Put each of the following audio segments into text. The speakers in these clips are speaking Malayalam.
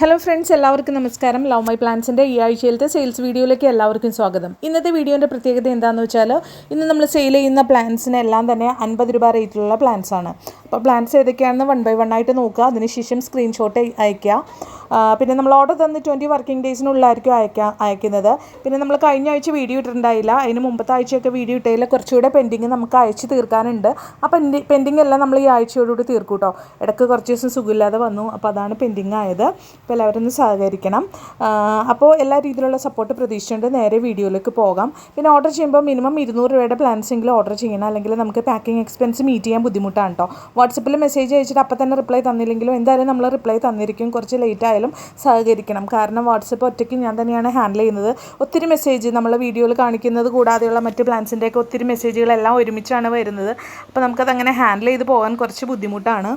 ഹലോ ഫ്രണ്ട്സ് എല്ലാവർക്കും നമസ്കാരം. ലവ് മൈ പ്ലാൻസിന്റെ ഈ ആഴ്ചയിലത്തെ സെയിൽസ് വീഡിയോയിലേക്ക് എല്ലാവർക്കും സ്വാഗതം. ഇന്നത്തെ വീഡിയോന്റെ പ്രത്യേകത എന്താണെന്ന് വെച്ചാൽ ഇന്ന് നമ്മൾ സെയിൽ ചെയ്യുന്ന പ്ലാൻസിനെല്ലാം തന്നെ അൻപത് രൂപ റേറ്റിലുള്ള പ്ലാൻസ് ആണ്. അപ്പോൾ പ്ലാൻസ് ഏതൊക്കെയാണെന്ന് വൺ ബൈ വൺ ആയിട്ട് നോക്കുക. അതിനുശേഷം സ്ക്രീൻഷോട്ട് അയയ്ക്കുക. പിന്നെ നമ്മൾ ഓർഡർ തന്ന് ട്വന്റി വർക്കിംഗ് ഡേയ്സിനുള്ളിലായിരിക്കും അയക്കാം അയക്കുന്നത് പിന്നെ നമ്മൾ കഴിഞ്ഞ ആഴ്ച വീഡിയോ ഇട്ടിട്ടുണ്ടായില്ല. അതിന് മുമ്പത്തെ ആഴ്ചയൊക്കെ വീഡിയോ ഇട്ടതിൽ കുറച്ചുകൂടെ പെൻഡിങ് നമുക്ക് അയച്ച് തീർക്കാനുണ്ട്. അപ്പോൾ പെൻഡിങ് എല്ലാം നമ്മൾ ഈ ആഴ്ചയോടുകൂടി തീർക്കൂട്ടോ. കേട്ടോ ഇടയ്ക്ക് കുറച്ച് ദിവസം സുഖമില്ലാതെ വന്നു. അപ്പോൾ അതാണ് പെൻഡിങ് ആയത്. അപ്പോൾ എല്ലാവരും ഒന്ന് സഹകരിക്കണം അപ്പോൾ എല്ലാ രീതിയിലുള്ള സപ്പോർട്ട് പ്രതീക്ഷിച്ചുകൊണ്ട് നേരെ വീഡിയോയിലേക്ക് പോകാം. പിന്നെ ഓർഡർ ചെയ്യുമ്പോൾ മിനിമം ഇരുന്നൂറ് രൂപയുടെ പ്ലാൻസ് എങ്കിലും ഓർഡർ ചെയ്യണം. അല്ലെങ്കിൽ നമുക്ക് പാക്കിംഗ് എക്സ്പെൻസ് മീറ്റ് ചെയ്യാൻ ബുദ്ധിമുട്ടാണ് കേട്ടോ വാട്സപ്പിൽ മെസ്സേജ് അയച്ചിട്ട് അപ്പം തന്നെ റിപ്ലൈ തന്നില്ലെങ്കിലും എന്തായാലും നമ്മൾ റിപ്ലൈ തന്നിരിക്കും. കുറച്ച് ലേറ്റ് ആയാലും സഹകരിക്കണം. കാരണം വാട്സപ്പ് ഒറ്റയ്ക്ക് ഞാൻ തന്നെയാണ് ഹാൻഡിൽ ചെയ്യുന്നത്. ഒത്തിരി മെസ്സേജ് നമ്മൾ വീഡിയോയിൽ കാണിക്കുന്നത് കൂടാതെയുള്ള മറ്റ് പ്ലാൻസിന്റെയൊക്കെ ഒത്തിരി മെസ്സേജുകളെല്ലാം ഒരുമിച്ചാണ് വരുന്നത്. അപ്പോൾ നമുക്കത് അങ്ങനെ ഹാൻഡിൽ ചെയ്ത് പോകാൻ കുറച്ച് ബുദ്ധിമുട്ടാണ്.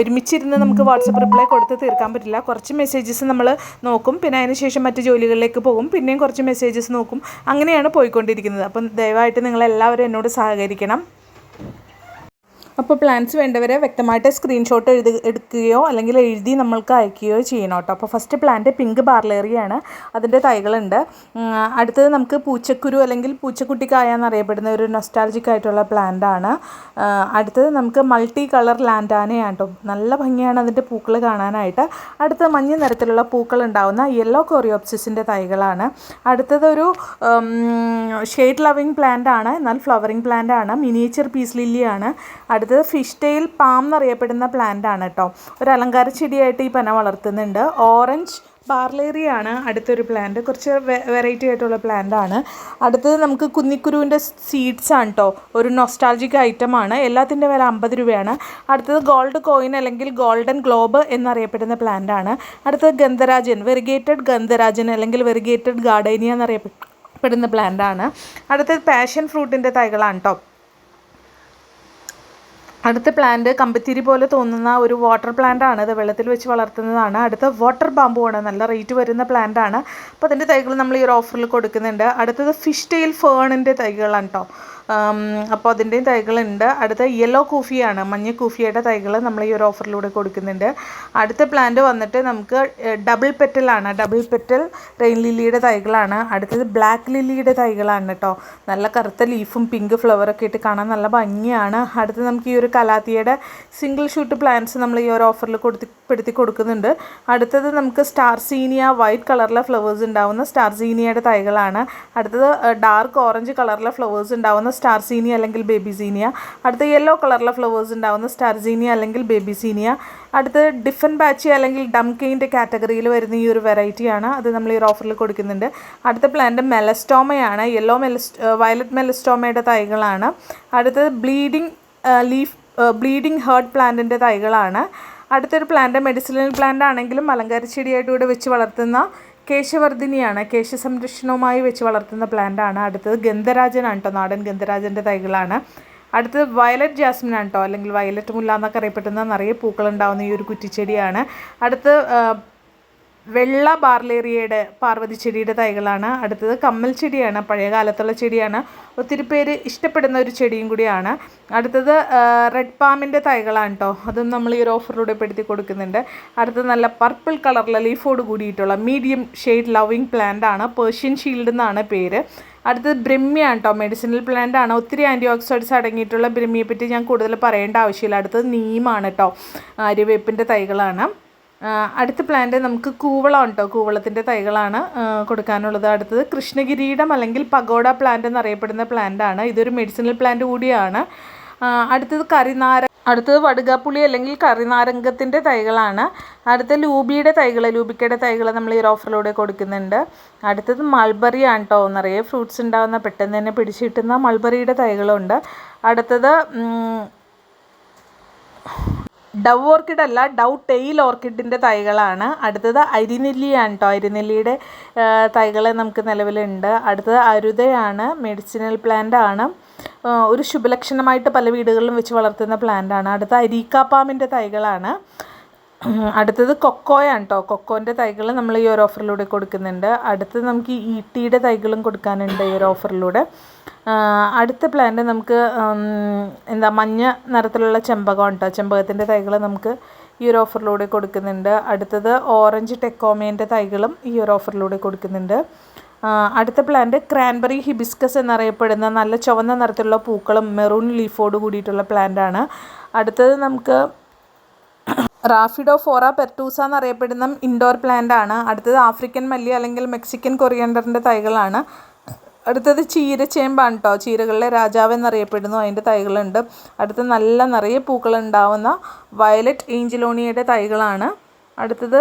ഒരുമിച്ചിരുന്ന് നമുക്ക് വാട്സപ്പ് റിപ്ലൈ കൊടുത്ത് തീർക്കാൻ പറ്റില്ല. കുറച്ച് മെസ്സേജസ് നമ്മൾ നോക്കും. പിന്നെ അതിന് ശേഷം മറ്റ് ജോലികളിലേക്ക് പോകും. പിന്നെയും കുറച്ച് മെസ്സേജസ് നോക്കും. അങ്ങനെയാണ് പോയിക്കൊണ്ടിരിക്കുന്നത്. അപ്പം ദയവായിട്ട് നിങ്ങളെല്ലാവരും എന്നോട് സഹകരിക്കണം. അപ്പോൾ പ്ലാൻസ് വേണ്ടവരെ വ്യക്തമായിട്ട് സ്ക്രീൻഷോട്ട് എഴുതി എടുക്കുകയോ അല്ലെങ്കിൽ എഴുതി നമ്മൾക്ക് അയക്കുകയോ ചെയ്യണം കേട്ടോ. അപ്പോൾ ഫസ്റ്റ് പ്ലാന്റ് പിങ്ക് ബാർലേറിയാണ് അതിന്റെ തൈകളുണ്ട്. അടുത്തത് നമുക്ക് പൂച്ചക്കുരു അല്ലെങ്കിൽ പൂച്ചക്കുട്ടിക്കായ എന്നറിയപ്പെടുന്ന ഒരു നൊസ്റ്റാൾജിക് ആയിട്ടുള്ള പ്ലാന്റ് ആണ്. അടുത്തത് നമുക്ക് മൾട്ടി കളർ ലാൻഡാനയാണ് കേട്ടോ നല്ല ഭംഗിയാണ് അതിന്റെ പൂക്കൾ കാണാനായിട്ട്. അടുത്തത് മഞ്ഞ നിറത്തിലുള്ള പൂക്കൾ ഉണ്ടാകുന്ന യെല്ലോ കോറിയോപ്സിസിന്റെ തൈകളാണ്. അടുത്തത് ഒരു ഷെയ്ഡ് ലവിങ് പ്ലാന്റ് ആണ്. എന്നാൽ ഫ്ലവറിങ് പ്ലാന്റ് ആണ്. മിനിയേച്ചർ പീസ് ലില്ലിയാണ് അടുത്തത് ഫിഷ് ടെയിൽ പാം എന്നറിയപ്പെടുന്ന പ്ലാന്റ് ആണ് കേട്ടോ ഒരു അലങ്കാര ചെടിയായിട്ട് ഈ പന വളർത്തുന്നുണ്ട്. ഓറഞ്ച് പാർലേറിയാണ് അടുത്തൊരു പ്ലാന്റ് കുറച്ച് വെറൈറ്റി ആയിട്ടുള്ള പ്ലാന്റ് ആണ്. അടുത്തത് നമുക്ക് കുന്നിക്കുരുവിന്റെ സീഡ്സ് ആണ് കേട്ടോ ഒരു നൊസ്റ്റാൾജിക് ആണ്. എല്ലാത്തിന്റെ വില അമ്പത് രൂപയാണ്. അടുത്തത് ഗോൾഡ് കോയിൻ അല്ലെങ്കിൽ ഗോൾഡൻ ഗ്ലോബ് എന്നറിയപ്പെടുന്ന പ്ലാന്റ് ആണ്. അടുത്തത് ഗന്ധരാജൻ വെറിഗേറ്റഡ് ഗന്ധരാജൻ അല്ലെങ്കിൽ വെറിഗേറ്റഡ് ഗാർഡേനിയ എന്നറിയപ്പെടുന്ന പ്ലാന്റ് ആണ്. അടുത്തത് പാഷൻ ഫ്രൂട്ടിന്റെ തൈകളാണ് കേട്ടോ അടുത്ത പ്ലാന്റ് കമ്പത്തിരി പോലെ തോന്നുന്ന ഒരു വാട്ടർ പ്ലാന്റ് ആണ്. ഇത് വെള്ളത്തിൽ വെച്ച് വളർത്തുന്നതാണ്. അടുത്ത വാട്ടർ ബാമ്പു ആണ്. നല്ല റേറ്റ് വരുന്ന പ്ലാന്റ് ആണ്. അപ്പോൾ അതിന്റെ തൈകൾ നമ്മൾ ഈ ഒരു ഓഫറിൽ കൊടുക്കുന്നുണ്ട്. അടുത്തത് ഫിഷ് ടെയിൽ ഫേണിന്റെ തൈകളാണ് കേട്ടോ അപ്പോൾ അതിന്റെയും തൈകളുണ്ട്. അടുത്ത യെല്ലോ കൂഫിയാണ് മഞ്ഞ കൂഫിയുടെ തൈകൾ നമ്മൾ ഈ ഒരു ഓഫറിലൂടെ കൊടുക്കുന്നുണ്ട്. അടുത്ത പ്ലാന്റ് വന്നിട്ട് നമുക്ക് ഡബിൾ പെറ്റലാണ് ഡബിൾ പെറ്റൽ റെയിൻ ലില്ലിയുടെ തൈകളാണ്. അടുത്തത് ബ്ലാക്ക് ലില്ലിയുടെ തൈകളാണ് കേട്ടോ. നല്ല കറുത്ത ലീഫും പിങ്ക് ഫ്ലവറൊക്കെ ഇട്ട് കാണാൻ നല്ല ഭംഗിയാണ്. അടുത്ത് നമുക്ക് ഈ ഒരു കലാത്തിയുടെ സിംഗിൾ ഷൂട്ട് പ്ലാന്റ്സ് നമ്മൾ ഈ ഒരു ഓഫറിൽ കൊടുത്തി പെടുത്തി കൊടുക്കുന്നുണ്ട്. അടുത്തത് നമുക്ക് സ്റ്റാർ സീനിയ വൈറ്റ് കളറിലെ ഫ്ലവേഴ്സ് ഉണ്ടാവുന്ന സ്റ്റാർ സീനിയയുടെ തൈകളാണ്. അടുത്തത് ഡാർക്ക് ഓറഞ്ച് കളറിലെ ഫ്ലവേഴ്സ് ഉണ്ടാവുന്ന സ്റ്റാർ സീനിയ അല്ലെങ്കിൽ ബേബി സീനിയ അടുത്ത യെല്ലോ കളറിലെ ഫ്ലവേഴ്സ് ഉണ്ടാവുന്ന സ്റ്റാർ സീനിയ അല്ലെങ്കിൽ ബേബി സീനിയ അടുത്ത് ഡിഫൻ ബാച്ചി അല്ലെങ്കിൽ ഡംകെയിന്റെ കാറ്റഗറിയിൽ വരുന്ന ഈ ഒരു വെറൈറ്റിയാണ് അത് നമ്മൾ ഈ ഓഫറിൽ കൊടുക്കുന്നുണ്ട്. അടുത്ത പ്ലാന്റ് മെലസ്റ്റോമയാണ് യെല്ലോ മെലസ് വയലറ്റ് മെലസ്റ്റോമയുടെ തൈകളാണ്. അടുത്തത് ബ്ലീഡിങ് ലീഫ് ബ്ലീഡിങ് ഹേർട്ട് പ്ലാന്റിന്റെ തൈകളാണ്. അടുത്തൊരു പ്ലാന്റ് മെഡിസിനൽ പ്ലാന്റ് ആണെങ്കിലും അലങ്കാര ചെടിയായിട്ട് വെച്ച് വളർത്തുന്ന കേശവർദ്ധിനിയാണ് കേശ സംരക്ഷണവുമായി വെച്ച് വളർത്തുന്ന പ്ലാന്റ് ആണ് അടുത്തത് ഗന്ധരാജനാണ് കേട്ടോ നാടൻ ഗന്ധരാജന്റെ തൈകളാണ്. അടുത്തത് വയലറ്റ് ജാസ്മിൻ ആണ് കേട്ടോ അല്ലെങ്കിൽ വയലറ്റ് മുല്ല എന്നൊക്കെ അറിയപ്പെടുന്ന നിറയെ പൂക്കളുണ്ടാവുന്ന ഈ ഒരു കുറ്റിച്ചെടിയാണ്. അടുത്ത് വെള്ള ബാർലേറിയയുടെ പാർവതി ചെടിയുടെ തൈകളാണ്. അടുത്തത് കമ്മൽ ചെടിയാണ് പഴയ കാലത്തുള്ള ചെടിയാണ്. ഒത്തിരി പേര് ഇഷ്ടപ്പെടുന്ന ഒരു ചെടിയും കൂടിയാണ്. അടുത്തത് റെഡ് പാമിന്റെ തൈകളാണ് കേട്ടോ അതും നമ്മൾ ഈ ഒരു ഓഫറിലൂടെ പെടുത്തി കൊടുക്കുന്നുണ്ട്. അടുത്തത് നല്ല പർപ്പിൾ കളറിലെ ലീഫോട് കൂടിയിട്ടുള്ള മീഡിയം ഷെയ്ഡ് ലവിങ് പ്ലാന്റ് ആണ്. പേർഷ്യൻ ഷീൽഡ് എന്നാണ് പേര്. അടുത്തത് ബ്രഹ്മിയാണ് കേട്ടോ മെഡിസിനൽ പ്ലാന്റ് ആണ്. ഒത്തിരി ആന്റി ഓക്സിഡൻസ് അടങ്ങിയിട്ടുള്ള ബ്രഹ്മിയെപ്പറ്റി ഞാൻ കൂടുതൽ പറയേണ്ട ആവശ്യമില്ല. അടുത്തത് നീമാണ് കേട്ടോ ആര്യവേപ്പിന്റെ തൈകളാണ്. അടുത്ത പ്ലാന്റ് നമുക്ക് കൂവളം കേട്ടോ കൂവളത്തിന്റെ തൈകളാണ് കൊടുക്കാനുള്ളത്. അടുത്തത് കൃഷ്ണഗിരീടം അല്ലെങ്കിൽ പഗോഡ പ്ലാന്റ് എന്നറിയപ്പെടുന്ന പ്ലാന്റ് ആണ്. ഇതൊരു മെഡിസിനൽ പ്ലാന്റ് കൂടിയാണ്. അടുത്തത് കരിനാര അടുത്തത് വടുകാപ്പുളി അല്ലെങ്കിൽ കറിനാരംഗത്തിന്റെ തൈകളാണ്. അടുത്ത ലൂബിയുടെ തൈകൾ ലൂബിക്കയുടെ തൈകൾ നമ്മൾ ഈ ഓഫറിലൂടെ കൊടുക്കുന്നുണ്ട്. അടുത്തത് മൾബറി ആണ് കേട്ടോ നിറയെ ഫ്രൂട്ട്സ് ഉണ്ടാകുന്ന പെട്ടെന്ന് തന്നെ പിടിച്ചിട്ടുന്ന മൾബറിയുടെ തൈകളുണ്ട്. അടുത്തത് ഡവ് ഓർക്കിഡ് അല്ല ഡവ് ടെയിൽ ഓർക്കിഡിന്റെ തൈകളാണ്. അടുത്തത് അരിനെല്ലിയാണ് കേട്ടോ അരിനെല്ലിയുടെ തൈകൾ നമുക്ക് നിലവിലുണ്ട്. അടുത്തത് അരുതയാണ് മെഡിസിനൽ പ്ലാന്റ് ആണ്. ഒരു ശുഭലക്ഷണമായിട്ട് പല വീടുകളിലും വെച്ച് വളർത്തുന്ന പ്ലാന്റ് ആണ്. അടുത്ത അരീക്കാപ്പാമിന്റെ തൈകളാണ്. അടുത്തത് കൊക്കോയാണ് കേട്ടോ കൊക്കോന്റെ തൈകൾ നമ്മൾ ഈ ഒരു ഓഫറിലൂടെ കൊടുക്കുന്നുണ്ട്. അടുത്തത് നമുക്ക് ഈ ഈട്ടിയുടെ തൈകളും കൊടുക്കാനുണ്ട് ഈ ഒരു ഓഫറിലൂടെ അടുത്ത പ്ലാന്റ് നമുക്ക് എന്താ മഞ്ഞ നിറത്തിലുള്ള ചെമ്പകം കേട്ടോ ചെമ്പകത്തിന്റെ തൈകൾ നമുക്ക് ഈ ഒരു ഓഫറിലൂടെ കൊടുക്കുന്നുണ്ട്. അടുത്തത് ഓറഞ്ച് ടെക്കോമേന്റെ തൈകളും ഈ ഒരു ഓഫറിലൂടെ കൊടുക്കുന്നുണ്ട്. അടുത്ത പ്ലാന്റ് ക്രാൻബറി ഹിബിസ്കസ് എന്നറിയപ്പെടുന്ന നല്ല ചുവന്ന നിറത്തിലുള്ള പൂക്കളും മെറൂൺ ലീഫോട് കൂടിയിട്ടുള്ള പ്ലാന്റ് ആണ്. അടുത്തത് നമുക്ക് റാഫിഡോ ഫോറ പെർട്ടൂസ എന്നറിയപ്പെടുന്ന ഇൻഡോർ പ്ലാന്റ് ആണ് അടുത്തത് ആഫ്രിക്കൻ മല്ലി അല്ലെങ്കിൽ മെക്സിക്കൻ കൊറിയൻഡറിന്റെ തൈകളാണ്. അടുത്തത് ചീരച്ചേമ്പാണ് കേട്ടോ ചീരകളിലെ രാജാവ് എന്നറിയപ്പെടുന്നു. അതിന്റെ തൈകളുണ്ട്. അടുത്തത് നല്ല നിറയെ പൂക്കൾ ഉണ്ടാവുന്ന വയലറ്റ് ഏഞ്ചിലോണിയുടെ തൈകളാണ്. അടുത്തത്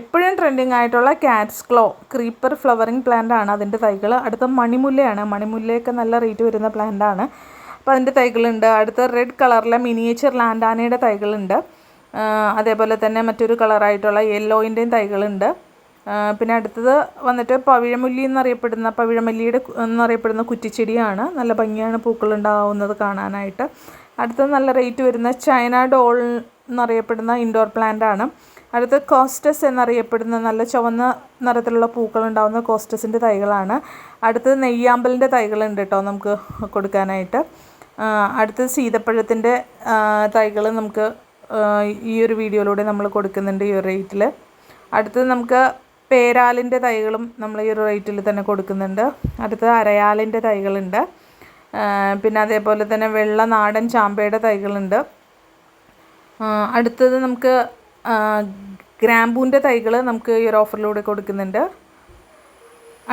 എപ്പോഴും ട്രെൻഡിങ് ആയിട്ടുള്ള cat's claw creeper flowering plant ആണ് അതിന്റെ തൈകൾ അടുത്ത മണിമുല്ലയാണ്. മണിമുല്ലയൊക്കെ നല്ല റേറ്റ് വരുന്ന പ്ലാന്റ് ആണ്. അപ്പോൾ അതിന്റെ തൈകളുണ്ട്. അടുത്ത റെഡ് കളറിലെ മിനിയേച്ചർ ലാൻഡാനയുടെ തൈകളുണ്ട്. അതേപോലെ തന്നെ മറ്റൊരു കളറായിട്ടുള്ള യെല്ലോയിന്റെയും തൈകളുണ്ട്. പിന്നെ അടുത്തത് വന്നിട്ട് പവിഴമുല്ലി എന്നറിയപ്പെടുന്ന പവിഴമല്ലിയുടെ എന്നറിയപ്പെടുന്ന കുറ്റിച്ചെടിയാണ്. നല്ല ഭംഗിയാണ് പൂക്കൾ ഉണ്ടാവുന്നത് കാണാനായിട്ട്. അടുത്തത് നല്ല റേറ്റ് വരുന്ന ചൈന ഡോൾ എന്നറിയപ്പെടുന്ന ഇൻഡോർ പ്ലാന്റ് ആണ് അടുത്ത കോസ്റ്റസ് എന്നറിയപ്പെടുന്ന നല്ല ചുവന്ന നിറത്തിലുള്ള പൂക്കൾ ഉണ്ടാവുന്ന കോസ്റ്റസിന്റെ തൈകളാണ്. അടുത്തത് നെയ്യാമ്പലിന്റെ തൈകളുണ്ട് കേട്ടോ നമുക്ക് കൊടുക്കാനായിട്ട്. അടുത്തത് സീതപ്പഴത്തിന്റെ തൈകൾ നമുക്ക് ഈ ഒരു വീഡിയോയിലൂടെ നമ്മൾ കൊടുക്കുന്നുണ്ട് ഈ ഒരു റേറ്റിൽ അടുത്തത് നമുക്ക് പേരാലിന്റെ തൈകളും നമ്മൾ ഈ ഒരു റേറ്റിൽ തന്നെ കൊടുക്കുന്നുണ്ട്. അടുത്തത് അരയാലിന്റെ തൈകളുണ്ട്. പിന്നെ അതേപോലെ തന്നെ വെള്ള നാടൻ ചാമ്പയുടെ തൈകളുണ്ട്. അടുത്തത് നമുക്ക് ഗ്രാമ്പൂന്റെ തൈകൾ നമുക്ക് ഈ ഒരു ഓഫറിലൂടെ കൊടുക്കുന്നുണ്ട്.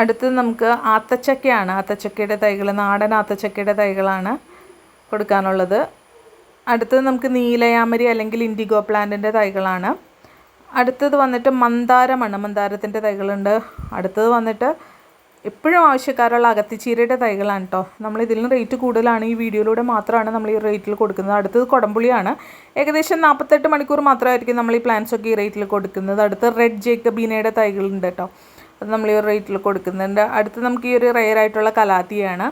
അടുത്തത് നമുക്ക് ആത്തച്ചക്കയാണ്. ആത്തച്ചക്കയുടെ തൈകൾ നാടൻ ആത്തച്ചക്കയുടെ തൈകളാണ് കൊടുക്കാനുള്ളത്. അടുത്തത് നമുക്ക് നീലയാമരി അല്ലെങ്കിൽ ഇൻഡിഗോ പ്ലാന്റിന്റെ തൈകളാണ്. അടുത്തത് വന്നിട്ട് മന്ദാരമാണ്. മന്ദാരത്തിന്റെ തൈകളുണ്ട്. അടുത്തത് വന്നിട്ട് എപ്പോഴും ആവശ്യക്കാരുള്ള അകത്തിച്ചീരയുടെ തൈകളാണ് കേട്ടോ നമ്മൾ ഇതിലും റേറ്റ് കൂടുതലാണ്. ഈ വീഡിയോയിലൂടെ മാത്രമാണ് നമ്മൾ ഈ റേറ്റിൽ കൊടുക്കുന്നത്. അടുത്തത് കൊടംപുളിയാണ്. ഏകദേശം നാൽപ്പത്തെട്ട് മണിക്കൂർ മാത്രമായിരിക്കും നമ്മൾ ഈ പ്ലാന്റ്സ് ഒക്കെ ഈ റേറ്റിൽ കൊടുക്കുന്നത്. അടുത്ത് റെഡ് ജേക്കബീനയുടെ തൈകളുണ്ട് കേട്ടോ അത് നമ്മൾ ഈ റേറ്റിൽ കൊടുക്കുന്നുണ്ട്. അടുത്ത് നമുക്ക് ഈ ഒരു റെയർ ആയിട്ടുള്ള കലാത്തിയാണ്.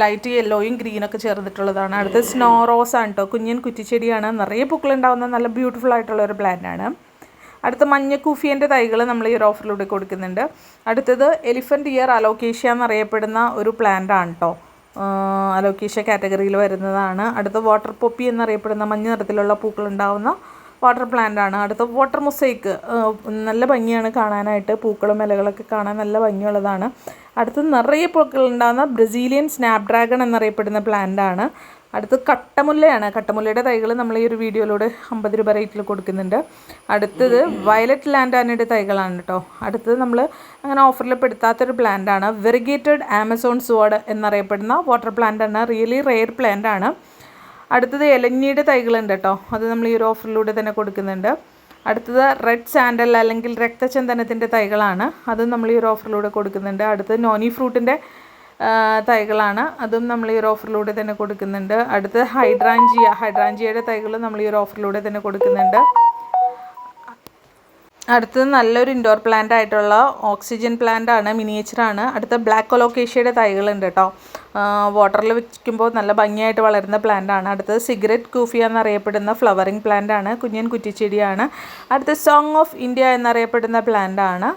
ലൈറ്റ് യെല്ലോയും ഗ്രീനൊക്കെ ചേർന്നിട്ടുള്ളതാണ്. അടുത്ത് സ്നോ റോസ് ആണ് കേട്ടോ കുഞ്ഞൻ കുറ്റിച്ചെടിയാണ്. നിറയെ പൂക്കളുണ്ടാവുന്ന നല്ല ബ്യൂട്ടിഫുൾ ആയിട്ടുള്ള ഒരു പ്ലാന്റ് ആണ്. അടുത്ത മഞ്ഞ കൂഫിയന്റെ തൈകൾ നമ്മൾ ഈ ഒരു ഓഫറിലൂടെ കൊടുക്കുന്നുണ്ട്. അടുത്തത് എലിഫന്റ് ഇയർ അലോക്കേഷ്യ എന്നറിയപ്പെടുന്ന ഒരു പ്ലാന്റ് ആണ് കേട്ടോ അലോക്കേഷ്യ കാറ്റഗറിയിൽ വരുന്നതാണ്. അടുത്ത വാട്ടർ പൊപ്പി എന്നറിയപ്പെടുന്ന മഞ്ഞ നിറത്തിലുള്ള പൂക്കൾ ഉണ്ടാവുന്ന വാട്ടർ പ്ലാന്റ് ആണ്. അടുത്ത വാട്ടർ മൊസൈക്ക് നല്ല ഭംഗിയാണ് കാണാനായിട്ട്. പൂക്കളും ഇലകളൊക്കെ കാണാൻ നല്ല ഭംഗിയുള്ളതാണ്. അടുത്ത് നിറയെ പൂക്കൾ ഉണ്ടാകുന്ന ബ്രസീലിയൻ സ്നാപ്ഡ്രാഗൺ എന്നറിയപ്പെടുന്ന പ്ലാന്റ് ആണ്. അടുത്ത് കട്ടമുല്ലയാണ്. കട്ടമുല്ലയുടെ തൈകൾ നമ്മൾ ഈ ഒരു വീഡിയോയിലൂടെ അമ്പത് രൂപ റേറ്റിൽ കൊടുക്കുന്നുണ്ട്. അടുത്തത് വയലറ്റ് ലാൻഡാനയുടെ തൈകളാണ് കേട്ടോ അടുത്തത് നമ്മൾ അങ്ങനെ ഓഫറിൽ പെടുത്താത്തൊരു പ്ലാന്റാണ് വെറിഗേറ്റഡ് ആമസോൺ സ്വാഡ് എന്നറിയപ്പെടുന്ന വാട്ടർ പ്ലാന്റാണ് റിയലി റെയർ പ്ലാന്റാണ് അടുത്തത് എലഞ്ഞിയുടെ തൈകളുണ്ട് കേട്ടോ. അത് നമ്മൾ ഈ ഒരു ഓഫറിലൂടെ തന്നെ കൊടുക്കുന്നുണ്ട്. അടുത്തത് റെഡ് സാൻഡൽ അല്ലെങ്കിൽ രക്തചന്ദനത്തിന്റെ തൈകളാണ്. അതും നമ്മൾ ഈ ഒരു ഓഫറിലൂടെ കൊടുക്കുന്നുണ്ട്. അടുത്തത് നോനി ഫ്രൂട്ടിന്റെ തൈകളാണ്. അതും നമ്മൾ ഈ ഒരു ഓഫറിലൂടെ തന്നെ കൊടുക്കുന്നുണ്ട്. അടുത്തത് ഹൈഡ്രാഞ്ചിയ ഹൈഡ്രാഞ്ചിയയുടെ തൈകളും നമ്മൾ ഈ ഒരു ഓഫറിലൂടെ തന്നെ കൊടുക്കുന്നുണ്ട്. അടുത്തത് നല്ലൊരു ഇൻഡോർ പ്ലാന്റ് ആയിട്ടുള്ള ഓക്സിജൻ പ്ലാന്റ് ആണ് മിനിയേച്ചറാണ് അടുത്ത ബ്ലാക്ക് കൊലോക്കേഷ്യയുടെ തൈകളുണ്ട് കേട്ടോ. വാട്ടറിൽ വെക്കുമ്പോൾ നല്ല ഭംഗിയായിട്ട് വളരുന്ന പ്ലാന്റ് ആണ്. അടുത്തത് സിഗരറ്റ് കൂഫിയ എന്നറിയപ്പെടുന്ന ഫ്ലവറിങ് പ്ലാന്റ് ആണ്. കുഞ്ഞൻ കുറ്റിച്ചെടിയാണ്. അടുത്ത സോങ് ഓഫ് ഇന്ത്യ എന്നറിയപ്പെടുന്ന പ്ലാന്റ് ആണ്.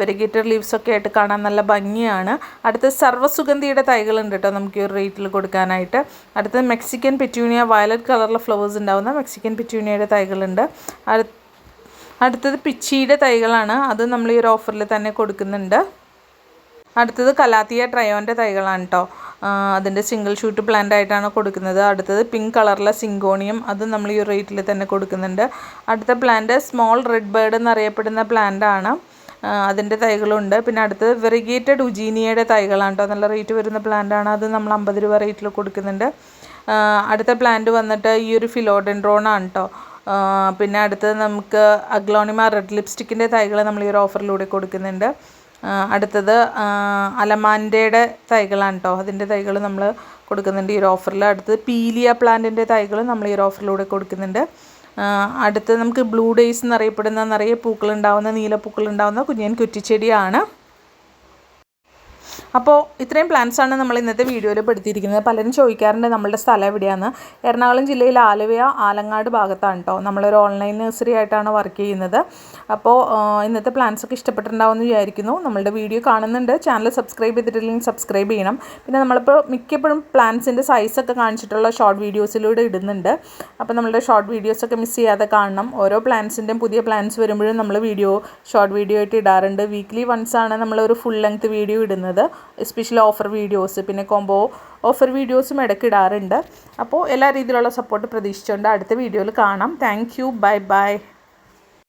വെരിഗേറ്റഡ് ലീവ്സ് ഒക്കെ ആയിട്ട് കാണാൻ നല്ല ഭംഗിയാണ്. അടുത്ത സർവസുഗന്ധിയുടെ തൈകളുണ്ട് കേട്ടോ നമുക്ക് ഒരു റേറ്റിൽ കൊടുക്കാനായിട്ട്. അടുത്ത മെക്സിക്കൻ പെറ്റ്യൂണിയ വയലറ്റ് കളറിലെ ഫ്ലവേഴ്സ് ഉണ്ടാവുന്ന മെക്സിക്കൻ പെറ്റ്യൂണിയയുടെ തൈകളുണ്ട്. അടുത്ത അടുത്തത് പിച്ചിയുടെ തൈകളാണ്. അത് നമ്മൾ ഈ ഒരു ഓഫറിൽ തന്നെ കൊടുക്കുന്നുണ്ട്. അടുത്തത് കലാത്തിയ ട്രയോന്റെ തൈകളാണ് കേട്ടോ അതിന്റെ സിംഗിൾ ഷൂട്ട് പ്ലാന്റ് ആയിട്ടാണ് കൊടുക്കുന്നത്. അടുത്തത് പിങ്ക് കളറിലെ സിങ്കോണിയം അത് നമ്മൾ ഈ റേറ്റിൽ തന്നെ കൊടുക്കുന്നുണ്ട്. അടുത്ത പ്ലാന്റ് സ്മോൾ റെഡ് ബേർഡ് എന്നറിയപ്പെടുന്ന പ്ലാന്റ് ആണ്. അതിന്റെ തൈകളുണ്ട്. പിന്നെ അടുത്തത് വെറിഗേറ്റഡ് ഉജീനിയയുടെ തൈകളാണ് കേട്ടോ നല്ല റേറ്റ് വരുന്ന പ്ലാന്റ് ആണ്. അത് നമ്മൾ അമ്പത് രൂപ റേറ്റിൽ കൊടുക്കുന്നുണ്ട്. അടുത്ത പ്ലാന്റ് വന്നിട്ട് ഈ ഒരു ഫിലോഡെൻഡ്രോൺ ആണ് കേട്ടോ പിന്നെ അടുത്തത് നമുക്ക് അഗ്ലോണിമ റെഡ് ലിപ്സ്റ്റിക്കിന്റെ തൈകൾ നമ്മൾ ഈ ഒരു ഓഫറിലൂടെ കൊടുക്കുന്നുണ്ട്. അടുത്തത് അലമാൻഡയുടെ തൈകളാണ് കേട്ടോ അതിന്റെ തൈകൾ നമ്മൾ കൊടുക്കുന്നുണ്ട്. ഈ ഒരു ഓഫറിൽ അടുത്തത് പീലിയ പ്ലാന്റിന്റെ തൈകൾ നമ്മൾ ഈ ഒരു ഓഫറിലൂടെ കൊടുക്കുന്നുണ്ട്. അടുത്തത് നമുക്ക് ബ്ലൂ ഡേയ്സ് എന്നറിയപ്പെടുന്ന നിറയെ പൂക്കളുണ്ടാവുന്ന നീലപ്പൂക്കളുണ്ടാവുന്ന കുഞ്ഞൻ കുറ്റിച്ചെടിയാണ്. അപ്പോൾ ഇത്രയും പ്ലാൻസാണ് നമ്മൾ ഇന്നത്തെ വീഡിയോയിൽ പെടുത്തിയിരിക്കുന്നത്. പലരും ചോദിക്കാറുണ്ട് നമ്മളുടെ സ്ഥലം എവിടെയാണ് എറണാകുളം ജില്ലയിൽ ആലുവയ ആലങ്ങാട് ഭാഗത്താണ് കേട്ടോ നമ്മളൊരു ഓൺലൈൻ നഴ്സറി ആയിട്ടാണ് വർക്ക് ചെയ്യുന്നത്. അപ്പോൾ ഇന്നത്തെ പ്ലാൻസ് ഒക്കെ ഇഷ്ടപ്പെട്ടിട്ടുണ്ടാവുമെന്ന് വിചാരിക്കുന്നു. നമ്മളുടെ വീഡിയോ കാണുന്നുണ്ട്. ചാനൽ സബ്സ്ക്രൈബ് ചെയ്തിട്ടില്ലെങ്കിൽ സബ്സ്ക്രൈബ് ചെയ്യണം. പിന്നെ നമ്മളിപ്പോൾ മിക്കപ്പോഴും പ്ലാൻസിന്റെ സൈസൊക്കെ കാണിച്ചിട്ടുള്ള ഷോർട്ട് വീഡിയോസിലൂടെ ഇടുന്നുണ്ട്. അപ്പോൾ നമ്മളുടെ ഷോർട്ട് വീഡിയോസൊക്കെ മിസ് ചെയ്യാതെ കാണണം. ഓരോ പ്ലാൻസിന്റെയും പുതിയ പ്ലാൻസ് വരുമ്പോഴും നമ്മൾ വീഡിയോ ഷോർട്ട് വീഡിയോ ആയിട്ട് ഇടാറുണ്ട്. വീക്ക്ലി വൺസ് ആണ് നമ്മളൊരു ഫുൾ ലെങ്ത് വീഡിയോ ഇടുന്നത്. എസ്പെഷ്യലി ഓഫർ വീഡിയോസ് പിന്നെ കോംബോ ഓഫർ വീഡിയോസും ഇടയ്ക്ക് ഇടാറുണ്ട് അപ്പോൾ എല്ലാ രീതിയിലുള്ള സപ്പോർട്ട് പ്രതീക്ഷിച്ചുകൊണ്ട് അടുത്ത വീഡിയോയിൽ കാണാം. Thank you bye bye